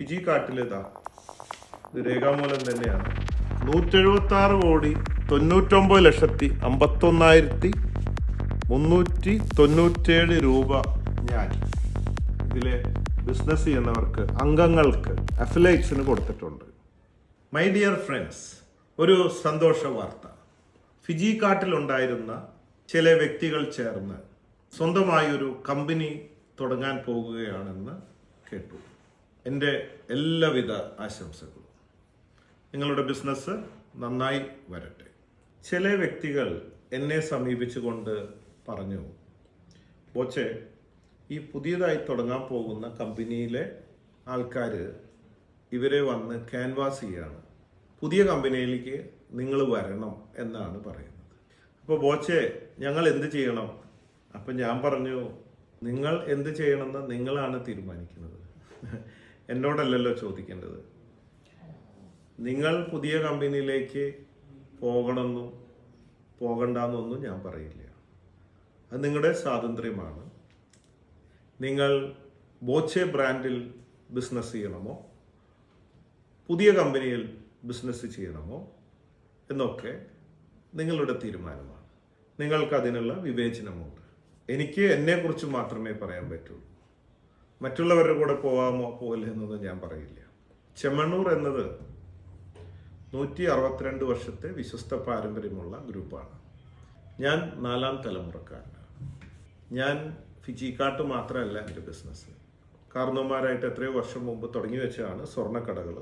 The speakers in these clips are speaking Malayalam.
ഫിജി കാട്ടിലേതാ. ഇത് രേഖാമൂലം തന്നെയാണ്. നൂറ്റെഴുപത്തി ആറ് കോടി തൊണ്ണൂറ്റൊമ്പത് ലക്ഷത്തി അമ്പത്തൊന്നായിരത്തി മുന്നൂറ്റി തൊണ്ണൂറ്റേഴ് രൂപ ഞാൻ ഇതിലെ ബിസിനസ് ചെയ്യുന്നവർക്ക് അംഗങ്ങൾക്ക് അഫിലൈറ്റ്സിന് കൊടുത്തിട്ടുണ്ട്. മൈ ഡിയർ ഫ്രണ്ട്സ് ഒരു സന്തോഷ വാർത്ത. ഫിജി കാട്ടിലുണ്ടായിരുന്ന ചില വ്യക്തികൾ ചേർന്ന് സ്വന്തമായൊരു കമ്പനി തുടങ്ങാൻ പോകുകയാണെന്ന് കേട്ടു. എന്റെ എല്ലാവിധ ആശംസകളും. നിങ്ങളുടെ ബിസിനസ് നന്നായി വരട്ടെ. ചില വ്യക്തികൾ എന്നെ സമീപിച്ചുകൊണ്ട് പറഞ്ഞു ബോച്ചെ ഈ പുതിയതായി തുടങ്ങാൻ പോകുന്ന കമ്പനിയിലെ ആൾക്കാർ ഇവരെ വന്ന് ക്യാൻവാസ് ചെയ്യാണ്. പുതിയ കമ്പനിയിലേക്ക് നിങ്ങൾ വരണം എന്നാണ് പറയുന്നത്. അപ്പോൾ ബോച്ചെ ഞങ്ങൾ എന്ത് ചെയ്യണം? അപ്പം ഞാൻ പറഞ്ഞു നിങ്ങൾ എന്ത് ചെയ്യണമെന്ന് നിങ്ങളാണ് തീരുമാനിക്കുന്നത്. എന്നോടല്ലല്ലോ ചോദിക്കേണ്ടത്. നിങ്ങൾ പുതിയ കമ്പനിയിലേക്ക് പോകണമെന്നും പോകണ്ടെന്നൊന്നും ഞാൻ പറയില്ല. അത് നിങ്ങളുടെ സ്വാതന്ത്ര്യമാണ്. നിങ്ങൾ ബോച്ചെ ബ്രാൻഡിൽ ബിസിനസ് ചെയ്യണമോ? പുതിയ കമ്പനിയിൽ ബിസിനസ് ചെയ്യണമോ? എന്നൊക്കെ നിങ്ങളുടെ തീരുമാനമാണ്. നിങ്ങൾക്ക് അതിനുള്ള വിവേചനമുണ്ട്. എനിക്ക് എന്നെക്കുറിച്ച് മാത്രമേ പറയാൻ പറ്റുള്ളൂ മറ്റുള്ളവരുടെ കൂടെ പോവാമോ പോകില്ല എന്നൊന്നും ഞാൻ പറയില്ല. ചെമ്മണ്ണൂർ എന്നത് നൂറ്റി അറുപത്തിരണ്ട് വർഷത്തെ വിശ്വസ്ത പാരമ്പര്യമുള്ള ഗ്രൂപ്പാണ്. ഞാൻ നാലാം തലമുറക്കാരനാണ്. ഞാൻ ഫിജിക്കാട്ട് മാത്രമല്ല എന്റെ ബിസിനസ് കാരണവന്മാരായിട്ട് എത്രയോ വർഷം മുമ്പ് തുടങ്ങി വെച്ചതാണ് സ്വർണക്കടകൾ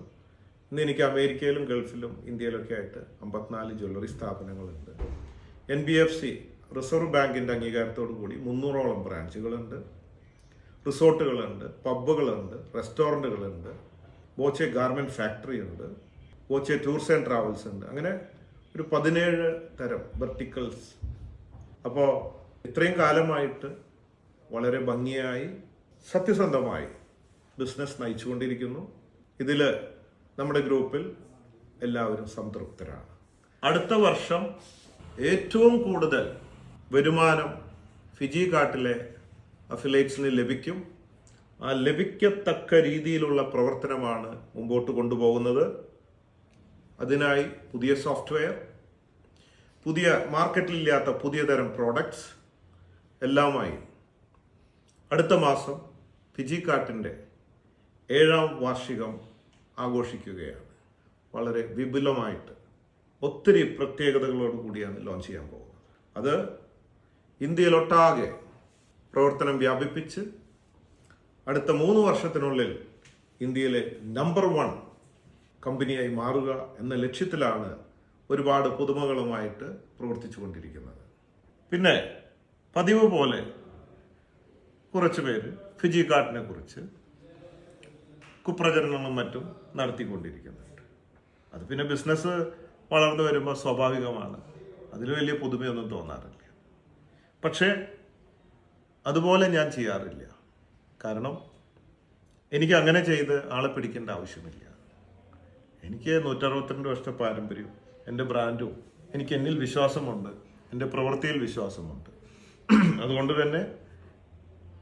ഇന്ന് എനിക്ക് അമേരിക്കയിലും ഗൾഫിലും ഇന്ത്യയിലൊക്കെ ആയിട്ട് അമ്പത്തിനാല് ജ്വല്ലറി സ്ഥാപനങ്ങളുണ്ട്. N B F C reserve ബാങ്കിന്റെ അംഗീകാരത്തോടു കൂടി മുന്നൂറോളം ബ്രാഞ്ചുകളുണ്ട്. റിസോർട്ടുകളുണ്ട് പബ്ബുകളുണ്ട് റെസ്റ്റോറന്റുകളുണ്ട് ബോച്ചെ ഗാർമെന്റ് ഫാക്ടറി ഉണ്ട് ബോച്ചെ ടൂർസ് ആൻഡ് ട്രാവൽസ് ഉണ്ട്. അങ്ങനെ ഒരു പതിനേഴ് തരം വെർട്ടിക്കൽസ്. അപ്പോൾ ഇത്രയും കാലമായിട്ട് വളരെ ഭംഗിയായി സത്യസന്ധമായി ബിസിനസ് നയിച്ചുകൊണ്ടിരിക്കുന്നു. ഇതിൽ നമ്മുടെ ഗ്രൂപ്പിൽ എല്ലാവരും സംതൃപ്തരാണ്. അടുത്ത വർഷം ഏറ്റവും കൂടുതൽ വരുമാനം ഫിജി കാട്ടിലെ അഫിലേറ്റ്സിന് ലഭിക്കും. ആ ലഭിക്കത്തക്ക രീതിയിലുള്ള പ്രവർത്തനമാണ് മുമ്പോട്ട് കൊണ്ടുപോകുന്നത്. അതിനായി പുതിയ സോഫ്റ്റ്വെയർ പുതിയ മാർക്കറ്റിലില്ലാത്ത പുതിയ തരം പ്രോഡക്ട്സ് എല്ലാമായി അടുത്ത മാസം ഫിജി കാട്ടിന്റെ ഏഴാം വാർഷികം ആഘോഷിക്കുകയാണ്. വളരെ വിപുലമായിട്ട് ഒത്തിരി പ്രത്യേകതകളോട് കൂടിയാണ് ലോഞ്ച് ചെയ്യാൻ പോകുന്നത്. അത് ഇന്ത്യയിലൊട്ടാകെ പ്രവർത്തനം വ്യാപിപ്പിച്ച് അടുത്ത മൂന്ന് വർഷത്തിനുള്ളിൽ ഇന്ത്യയിലെ നമ്പർ വൺ കമ്പനിയായി മാറുക എന്ന ലക്ഷ്യത്തിലാണ് ഒരുപാട് പുതുമകളുമായിട്ട് പ്രവർത്തിച്ചു കൊണ്ടിരിക്കുന്നത് പിന്നെ പതിവ് പോലെ കുറച്ച് പേര് ഫിജി കാർട്ടിനെ കുറിച്ച് കുപ്രചരണങ്ങളും മറ്റും നടത്തിക്കൊണ്ടിരിക്കുന്നുണ്ട്. അത് പിന്നെ ബിസിനസ് വളർന്നു വരുമ്പോൾ സ്വാഭാവികമാണ്. അതിൽ വലിയ പുതുമയൊന്നും തോന്നാറില്ല. പക്ഷേ അതുപോലെ ഞാൻ ചെയ്യാറില്ല. കാരണം എനിക്ക് അങ്ങനെ ചെയ്ത് ആളെ പിടിക്കേണ്ട ആവശ്യമില്ല. എനിക്ക് നൂറ്ററുപത്തിരണ്ട് വർഷത്തെ പാരമ്പര്യവും എന്റെ ബ്രാൻഡും എനിക്ക് എന്നിൽ വിശ്വാസമുണ്ട് എന്റെ പ്രവൃത്തിയിൽ വിശ്വാസമുണ്ട്. അതുകൊണ്ട് തന്നെ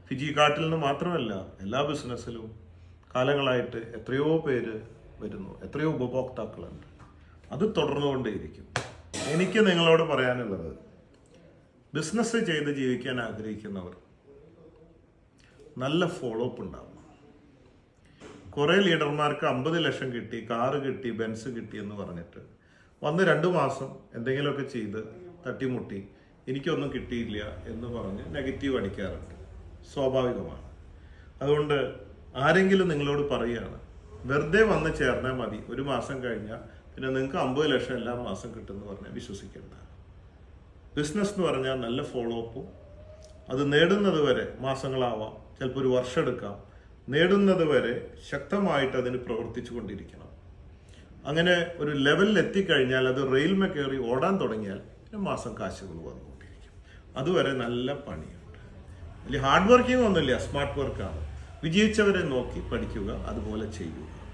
ഫിജി കാട്ടിൽ നിന്ന് മാത്രമല്ല എല്ലാ ബിസിനസ്സിലും കാലങ്ങളായിട്ട് എത്രയോ പേര് വരുന്നു എത്രയോ ഉപഭോക്താക്കളുണ്ട്. അത് തുടർന്നുകൊണ്ടേയിരിക്കും. എനിക്ക് നിങ്ങളോട് പറയാനുള്ളത് ബിസിനസ് ചെയ്ത് ജീവിക്കാൻ ആഗ്രഹിക്കുന്നവർ നല്ല ഫോളോ അപ്പ് ഉണ്ടാവും കുറേ ലീഡർമാർക്ക് അമ്പത് ലക്ഷം കിട്ടി കാറ് കിട്ടി ബെൻസ് കിട്ടി എന്ന് പറഞ്ഞിട്ട്. വന്ന് രണ്ട് മാസം എന്തെങ്കിലുമൊക്കെ ചെയ്ത് തട്ടിമുട്ടി എനിക്കൊന്നും കിട്ടിയില്ല എന്ന് പറഞ്ഞ് നെഗറ്റീവ് അടിക്കാറുണ്ട്. സ്വാഭാവികമാണ്. അതുകൊണ്ട് ആരെങ്കിലും നിങ്ങളോട് പറയുകയാണ് വെറുതെ വന്ന് ചേർന്നാൽ മതി ഒരു മാസം കഴിഞ്ഞാൽ പിന്നെ നിങ്ങൾക്ക് അമ്പത് ലക്ഷം എല്ലാ മാസം കിട്ടുമെന്ന് പറഞ്ഞാൽ വിശ്വസിക്കേണ്ട ബിസിനസ് എന്ന് പറഞ്ഞാൽ നല്ല ഫോളോ അപ്പും അത് നേടുന്നത് വരെ മാസങ്ങളാവാം ചിലപ്പോൾ ഒരു വർഷം എടുക്കാം. നേടുന്നത് വരെ ശക്തമായിട്ട് അതിന് പ്രവർത്തിച്ചു കൊണ്ടിരിക്കണം. അങ്ങനെ ഒരു ലെവലിൽ എത്തിക്കഴിഞ്ഞാൽ അത് റെയിൽമേ കയറി ഓടാൻ തുടങ്ങിയാൽ പിന്നെ മാസം കാശുകൾ വന്നുകൊണ്ടിരിക്കും. അതുവരെ നല്ല പണിയുണ്ട്. വലിയ ഹാർഡ് വർക്കിംഗ് ഒന്നുമില്ല സ്മാർട്ട് വർക്കാണ് വിജയിച്ചവരെ നോക്കി പഠിക്കുക അതുപോലെ ചെയ്യുക.